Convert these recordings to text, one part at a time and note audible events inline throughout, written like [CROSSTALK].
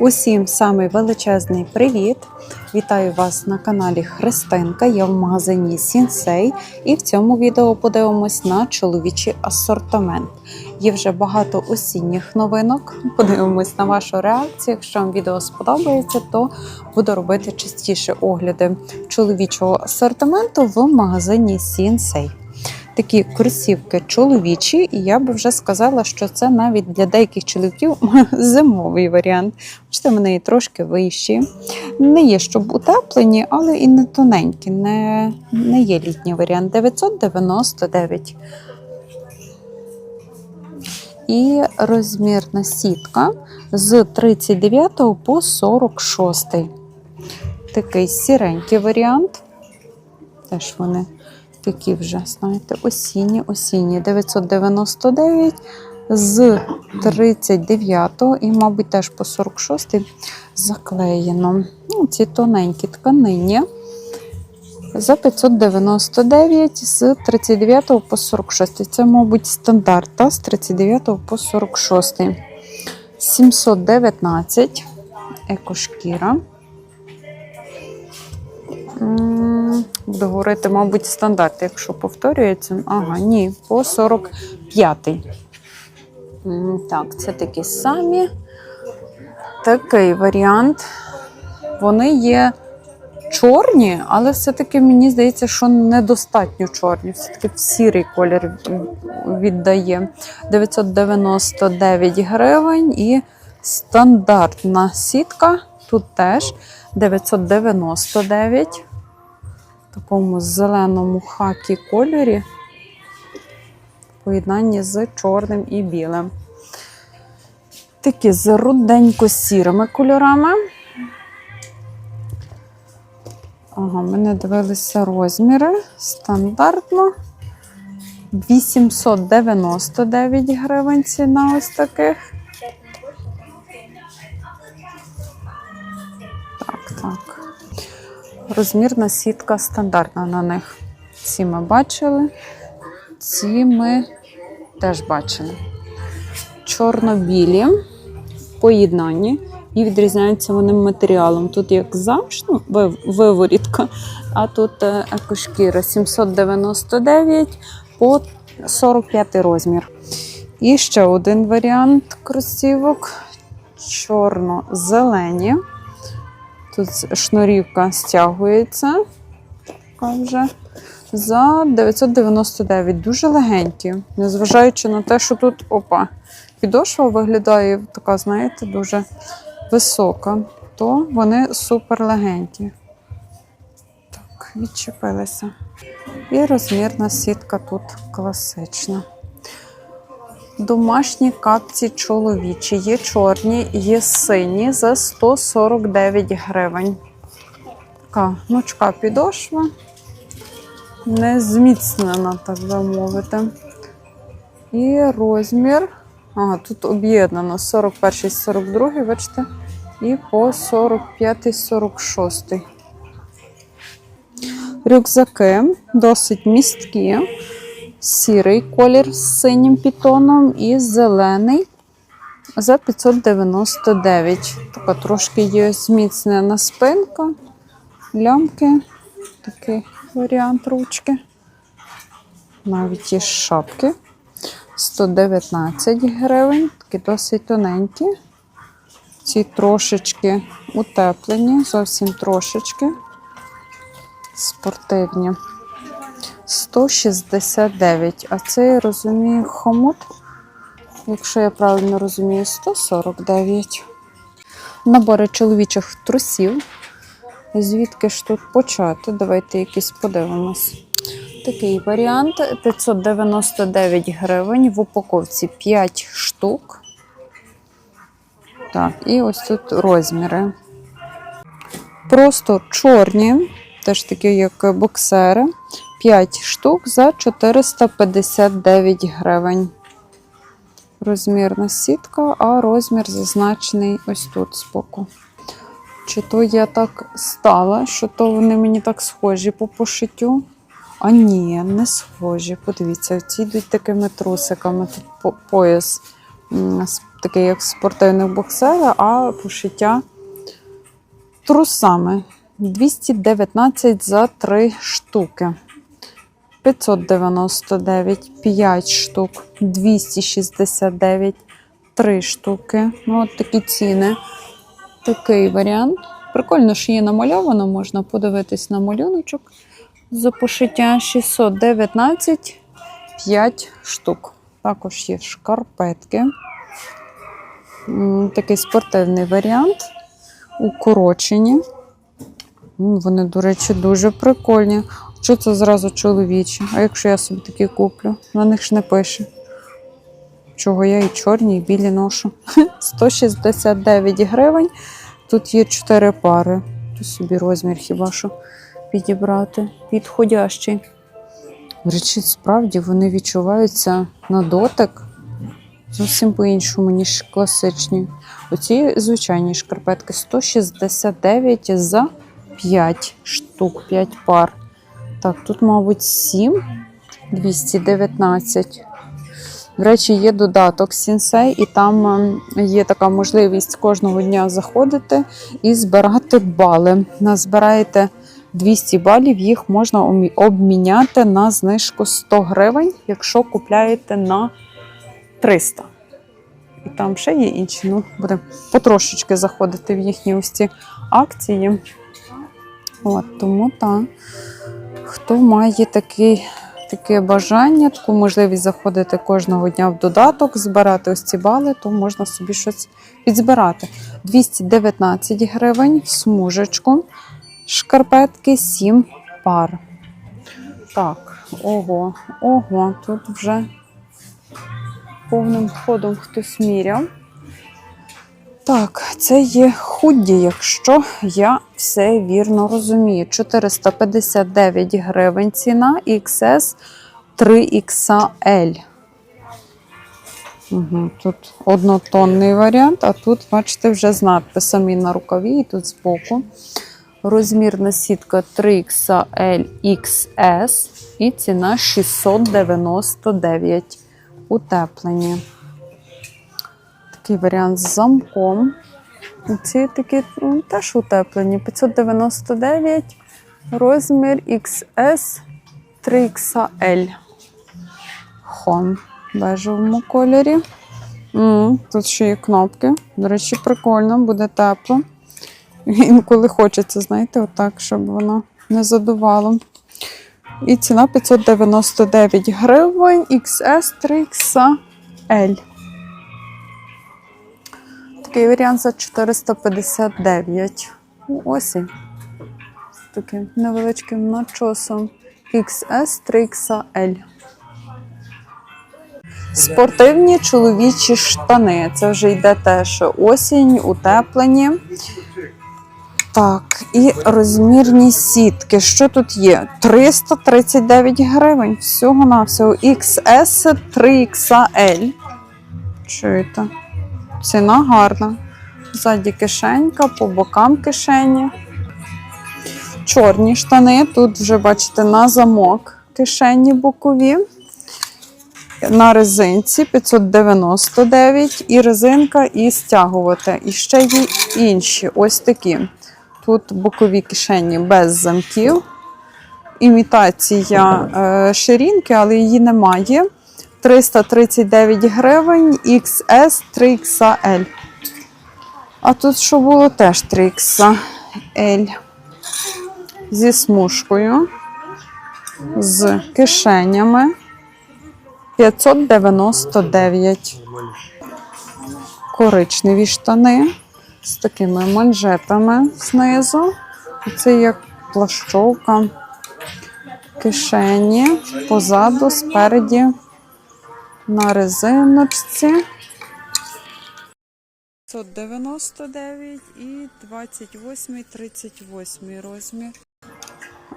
Усім самий величезний привіт! Вітаю вас на каналі Христинка. Я в магазині Сінсей, і в цьому відео подивимось на чоловічий асортимент. Є вже багато осінніх новинок. Подивимось на вашу реакцію. Якщо вам відео сподобається, то буду робити частіше огляди чоловічого асортименту в магазині Сінсей. Такі кросівки чоловічі, і я би вже сказала, що це навіть для деяких чоловіків [LAUGHS] зимовий варіант. Бачите, вони і трошки вищі. Не є, щоб утеплені, але і не тоненькі, не, не є літній варіант. 999. І розмірна сітка з 39 по 46. Такий сіренький варіант. Теж вони такі вже, знаєте, осінні, осінні. 999 з 39 і, мабуть, теж по 46 заклеєно. Ну, ці тоненькі тканині. За 599 з 39 по 46. Це, мабуть, стандарт, та? з 39 по 46. 719 екошкіра. Буду говорити, мабуть, стандарт, якщо повторюється. Ага, ні, по 45. М, Так, це такі самі. Такий варіант. Вони є чорні, але все-таки мені здається, що недостатньо чорні. Все-таки в сірий колір віддає. 999 гривень і стандартна сітка. Тут теж 999 в такому зеленому хакі кольорі в поєднанні з чорним і білим. Такі з руденько-сірими кольорами. Ага, ми не дивилися розміри. Стандартно. 899 гривень ціна ось таких. Розмірна сітка стандартна на них. Ці ми бачили, ці ми теж бачили. Чорно-білі поєднанні і відрізняються вони матеріалом. Тут як замш, виворітка, а тут е, екошкіра 799 по 45 розмір. І ще один варіант кросівок чорно-зелені. Тут шнурівка стягується. Така. За 999. Дуже легенькі. Незважаючи на те, що тут опа, підошва виглядає така, знаєте, дуже висока, то вони супер легенькі. Так, відчепилися. І розмірна сітка тут класична. Домашні капці чоловічі. Є чорні, є сині за 149 гривень. Така гнучка підошва. Не зміцнена, так би мовити. І розмір. Ага, тут об'єднано 41, 42, бачите, і по 45, 46. Рюкзаки досить місткі сірий колір з синім пітоном і зелений за 599. Така трошки є зміцнена спинка, лямки, такий варіант ручки. Навіть є шапки. 119 гривень, такі досить тоненькі. Ці трошечки утеплені, зовсім трошечки. Спортивні. 169. А це, я розумію, хомут, якщо я правильно розумію, 149. Набори чоловічих трусів. Звідки ж тут почати? Давайте якісь подивимось. Такий варіант 599 гривень. В упаковці 5 штук. Так, і ось тут розміри. Просто чорні, теж такі, як боксери. 5 штук за 459 гривень. Розмірна сітка, а розмір зазначений ось тут збоку. Чи то я так стала, що то вони мені так схожі по пошиттю? А ні, не схожі. Подивіться, ці йдуть такими трусиками. Тут по- пояс таке, як спортивних боксера, а пошиття трусами. 219 за 3 штуки. 599 5 штук, 269 3 штуки. Ну, от такі ціни. Такий варіант. Прикольно, що є намальовано, можна подивитись на малюночок. За пошиття 619 5 штук. Також є шкарпетки. Такий спортивний варіант. Укорочені. Вони, до речі, дуже прикольні. Що це зразу чоловічі? А якщо я собі такі куплю? На них ж не пише. Чого я і чорні, і білі ношу. [LAUGHS] 169 гривень. Тут є 4 пари. Тут собі розмір хіба що підібрати. Підходящий. Речі, справді вони відчуваються на дотик зовсім по-іншому, ніж класичні. Оці звичайні шкарпетки 169 за 5 штук, 5 пар. Так, тут, мабуть, 7, 219. До речі, є додаток Сінсей, і там ем, є така можливість кожного дня заходити і збирати бали. Назбираєте 200 балів, їх можна обміняти на знижку 100 гривень, якщо купляєте на 300. І там ще є інші. Ну, будемо потрошечки заходити в їхні ось ці акції. От, тому так. Хто має такий, таке бажання, таку можливість заходити кожного дня в додаток, збирати ось ці бали, то можна собі щось підзбирати. 219 гривень смужечку. Шкарпетки 7 пар. Так, ого, ого, тут вже повним ходом хтось міряв. Так, це є худді, якщо я все вірно розумію. 459 гривень ціна XS 3XL. Угу, тут однотонний варіант, а тут, бачите, вже з надписами на рукаві і тут збоку. Розмірна сітка 3XL XS і ціна 699 утеплені. Такий варіант з замком. Ці такі ну, теж утеплені. 599, розмір XS 3XL. Хон в бежевому кольорі. М, Тут ще є кнопки. До речі, прикольно, буде тепло. Інколи хочеться, знаєте, отак, щоб воно не задувало. І ціна 599 гривень XS 3XL. Такий варіант за 459. Ну, Осінь. З таким невеличким начосом. XS 3XL. Спортивні чоловічі штани. Це вже йде теж осінь, утеплені. Так, і розмірні сітки. Що тут є? 339 гривень. Всього-навсього XS 3XL. Чуєте? Ціна гарна. Ззаді кишенька, по бокам кишені. Чорні штани. Тут вже бачите на замок кишені бокові. На резинці 599 і резинка, і стягувати. І ще є інші ось такі. Тут бокові кишені без замків. Імітація е, ширинки, але її немає. 339 гривень XS 3XL. А тут що було теж 3XL. Зі смужкою, з кишенями 599. Коричневі штани з такими манжетами знизу. Це як плащовка кишені позаду, спереді на резиночці. 599 і 28, 38 розмір.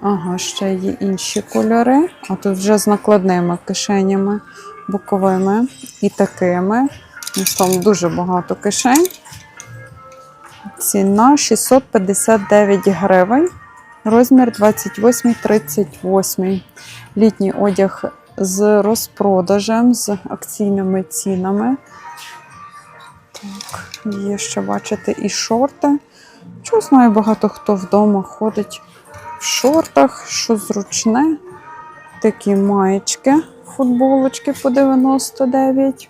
Ага, ще є інші кольори. А тут вже з накладними кишенями боковими і такими. Ну, Там дуже багато кишень. Ціна 659 гривень. Розмір 28-38. Літній одяг з розпродажем, з акційними цінами. є ще, бачите, і шорти. Чого знаю, багато хто вдома ходить в шортах, що зручне. Такі маєчки, футболочки по 99.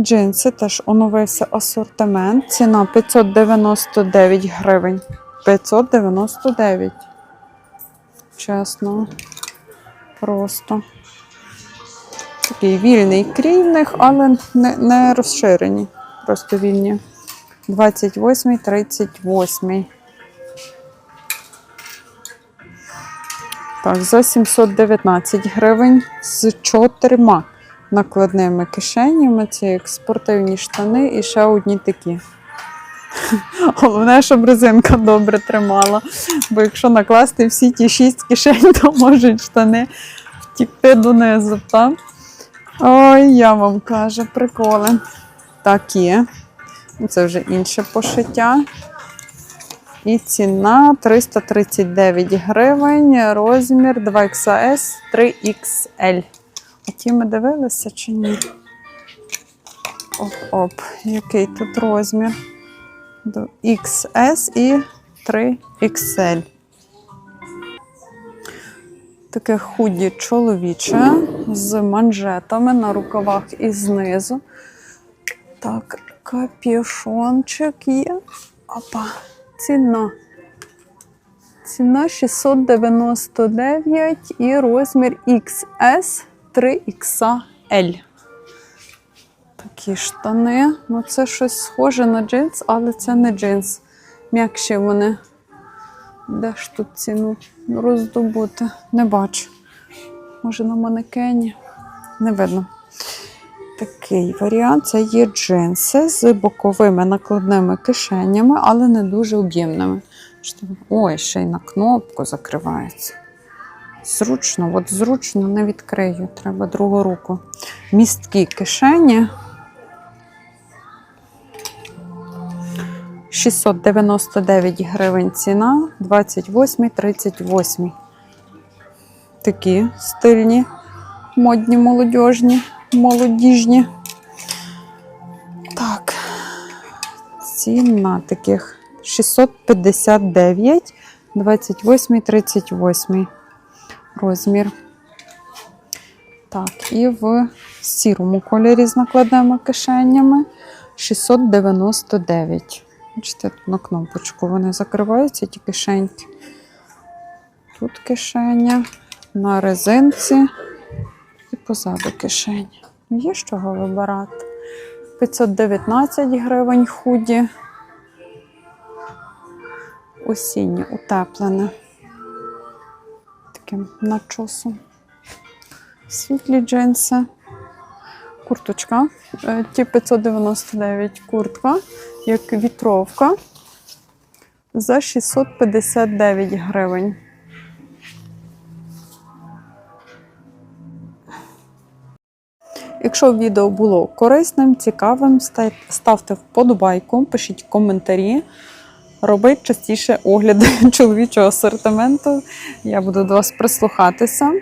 Джинси теж оновився асортимент. Ціна 599 гривень. 599. Чесно. Просто. Такий вільний крій в них, але не, не розширені. Просто вільні. 28, 38. Так, за 719 гривень з чотирма накладними кишенями. Це як спортивні штани і ще одні такі. Головне, щоб резинка добре тримала. Бо якщо накласти всі ті шість кишень, то можуть штани втікти донизу. Так? Ой, я вам кажу, приколи. Такі. Це вже інше пошиття. І ціна 339 гривень, розмір 2XS, 3XL. А ті ми дивилися чи ні? Оп-оп, який тут розмір? XS і 3XL. Таке худі чоловіче з манжетами на рукавах і знизу. Так, капюшончик є. Опа, ціна. Ціна 699 і розмір XS 3XL. Такі штани. Ну, це щось схоже на джинс, але це не джинс. М'якші вони. Де ж тут ціну роздобути? Не бачу. Може на манекені? Не видно. Такий варіант це є джинси з боковими накладними кишенями, але не дуже об'ємними. Ой, ще й на кнопку закривається. Зручно, от зручно не відкрию, треба другу руку. Місткі кишені. 699 гривень ціна, 28, 38. Такі стильні, модні, молодіжні, молодіжні. Так, ціна таких 659, 28, 38 розмір. Так, і в сірому кольорі з накладними кишенями 699. Бачите, тут на кнопочку вони закриваються, ті кишеньки. Тут кишеня, на резинці і позаду кишеня. Ну, Є з чого вибирати. 519 гривень худі. Осіннє, утеплене. Таким начосом. Світлі джинси. Курточка. Е, Ті 599 куртка, як вітровка за 659 гривень. Якщо відео було корисним, цікавим, ставте вподобайку, пишіть коментарі. Робіть частіше огляди [LAUGHS] чоловічого асортименту. Я буду до вас прислухатися.